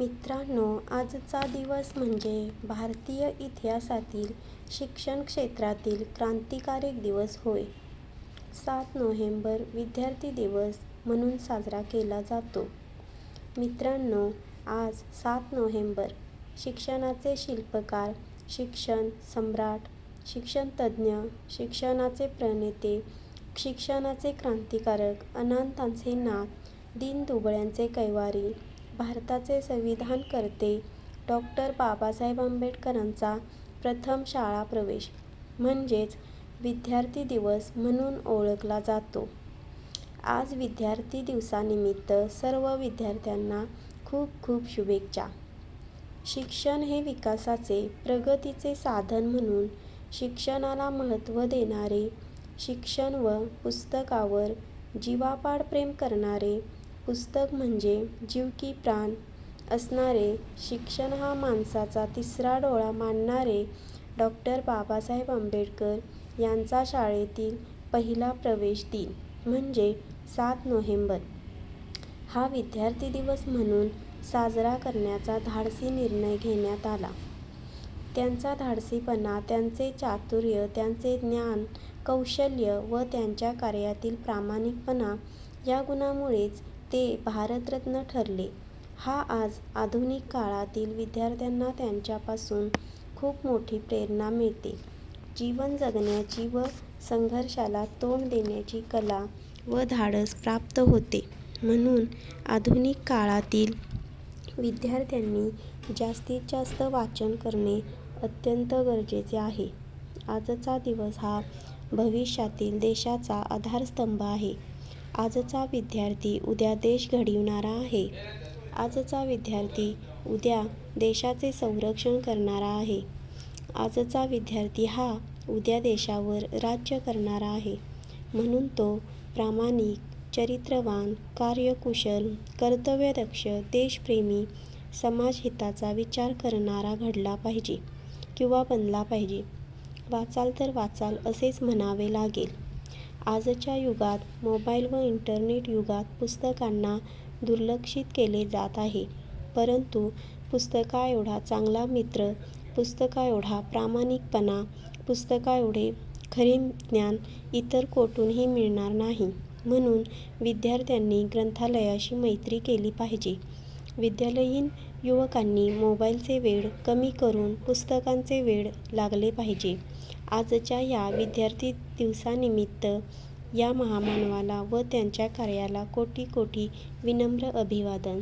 मित्रांनो आजचा दिवस म्हणजे भारतीय इतिहासातील शिक्षण क्षेत्रातील क्रांतिकारक दिवस होय. सात नोव्हेंबर विद्यार्थी दिवस म्हणून साजरा केला जातो. मित्रांनो आज सात नोव्हेंबर शिक्षणाचे शिल्पकार, शिक्षण सम्राट, शिक्षणतज्ज्ञ, शिक्षणाचे प्रणेते, शिक्षणाचे क्रांतिकारक, अनंतांचे नाथ, दीनदुबळ्यांचे कैवारी, भारताचे संविधानकर्ते डॉक्टर बाबासाहेब आंबेडकरांचा प्रथम शाळा प्रवेश म्हणजेच विद्यार्थी दिवस म्हणून ओळखला जातो. आज विद्यार्थी दिवसानिमित्त सर्व विद्यार्थ्यांना खूप खूप शुभेच्छा. शिक्षण हे विकासाचे, प्रगतीचे साधन म्हणून शिक्षणाला महत्त्व देणारे, शिक्षण व पुस्तकावर जीवापाड प्रेम करणारे, पुस्तक म्हणजे जीव की प्राण. असणारे, शिक्षण हा माणसाचा तिसरा डोळा मानणारे डॉक्टर बाबासाहेब आंबेडकर यांचा शाळेतील पहिला प्रवेश दिन म्हणजे सात नोव्हेंबर. हा विद्यार्थी दिवस म्हणून साजरा करण्याचा धाडसी निर्णय घेण्यात आला. त्यांचा धाडसीपणा, त्यांचे चातुर्य, त्यांचे ज्ञान, कौशल्य व त्यांच्या कार्यातील प्रामाणिकपणा या गुणामुळेच ते भारतरत्न ठरले. हा आज आधुनिक काळातील विद्यार्थ्यांना त्यांच्यापासून खूप मोठी प्रेरणा मिळते. जीवन जगण्याची व संघर्षाला तोंड देण्याची कला व धाडस प्राप्त होते म्हणून आधुनिक काळातील विद्यार्थ्यांनी जास्तीत जास्त वाचन करणे अत्यंत गरजेचे आहे. आजचा दिवस हा भविष्यातील देशाचा आधारस्तंभ आहे. आजचा विद्यार्थी उद्या देश घडविणारा आहे. आजचा विद्यार्थी उद्या देशाचे संरक्षण करणारा आहे. आजचा विद्यार्थी हा उद्या देशावर राज्य करणारा आहे. म्हणून तो प्रामाणिक, चरित्रवान, कार्यकुशल, कर्तव्यदक्ष, देशप्रेमी, समाजहिताचा विचार करणारा घडला पाहिजे किंवा बनला पाहिजे. वाचाल तर वाचाल असेच म्हणावे लागेल. आजच्या युगात, मोबाईल व इंटरनेट युगात पुस्तकांना दुर्लक्षित केले जात आहे. परंतु पुस्तकाएवढा चांगला मित्र, पुस्तकाएवढा प्रामाणिकपणा, पुस्तकाएवढे खरे ज्ञान इतर कोठूनही मिळणार नाही. म्हणून विद्यार्थ्यांनी ग्रंथालयाशी मैत्री केली पाहिजे. विद्यालयीन युवकांनी मोबाईलचे वेड कमी करून पुस्तकांचे वेड लागले पाहिजे. आजच्या या विद्यार्थी दिवसानिमित्त या महामानवाला व त्यांच्या कार्याला कोटी कोटी विनम्र अभिवादन.